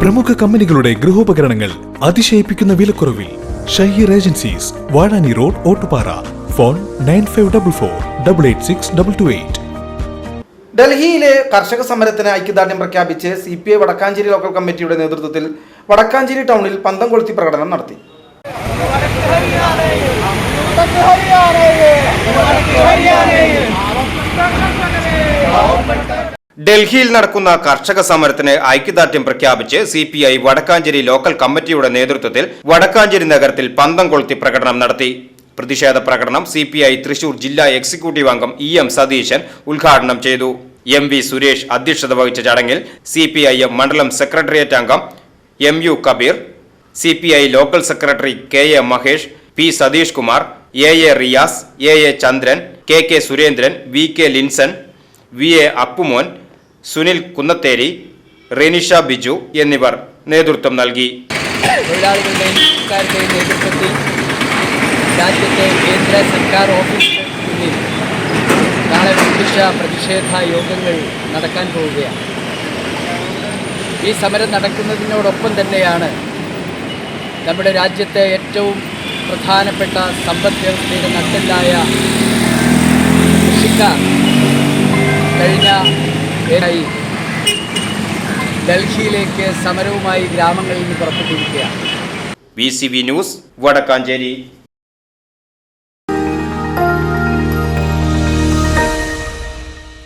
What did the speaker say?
പ്രമുഖ കമ്പനികളുടെ ഗൃഹോപകരണങ്ങൾ അതിശയിപ്പിക്കുന്ന വിലക്കുറവിൽ Shaheer agencies Vazhani road Ottupara. Phone nine five double four double eight six double two eight. ഡൽഹിയിലെ കർഷക സമരത്തിന് ഐക്യദാർഢ്യം പ്രഖ്യാപിച്ച് C P I Vadakkanchery local കമ്മിറ്റിയുടെ നേതൃത്വത്തിൽ വടക്കാഞ്ചേരി ടൗണിൽ പന്തം കൊളുത്തി പ്രകടനം നടത്തി. ഡൽഹിയിൽ നടക്കുന്ന കർഷക സമരത്തിന് ഐക്യദാർഢ്യം പ്രഖ്യാപിച്ച് C P I Vadakkanchery local കമ്മിറ്റിയുടെ നേതൃത്വത്തിൽ വടക്കാഞ്ചേരി നഗരത്തിൽ പന്തം കൊളുത്തി പ്രകടനം നടത്തി. പ്രതിഷേധ പ്രകടനം സി പി ഐ തൃശൂർ ജില്ലാ എക്സിക്യൂട്ടീവ് അംഗം ഇ എം സതീശൻ ഉദ്ഘാടനം ചെയ്തു. എം വി സുരേഷ് അധ്യക്ഷത വഹിച്ച ചടങ്ങിൽ സി പി ഐ എം മണ്ഡലം സെക്രട്ടേറിയറ്റ് അംഗം M U Kabeer C P I local secretary K A Mahesh P Satheesh Kumar A A Riyas A A Chandran K K Surendran V K Linson V A Appumon Sunil Kunnatheri Renisha Biju എന്നിവർ നേതൃത്വം നൽകി. രാജ്യത്തെ കേന്ദ്ര സർക്കാർ ഓഫീസിൽ നാളെ വിശിഷ്ട പ്രതിഷേധ യോഗങ്ങൾ നടക്കാൻ പോവുകയാണ്. ഈ സമരം നടക്കുന്നതിനോടൊപ്പം തന്നെയാണ് നമ്മുടെ രാജ്യത്തെ ഏറ്റവും പ്രധാനപ്പെട്ട സമ്പദ് വ്യവസ്ഥയുടെ നട്ടെല്ലായ കൃഷിക്കാർ കഴിഞ്ഞ ഏതായി ഡൽഹിയിലേക്ക് സമരവുമായി ഗ്രാമങ്ങളിൽ നിന്ന് പുറപ്പെട്ടിരിക്കുകയാണ്. V C B news Vadakkanchery.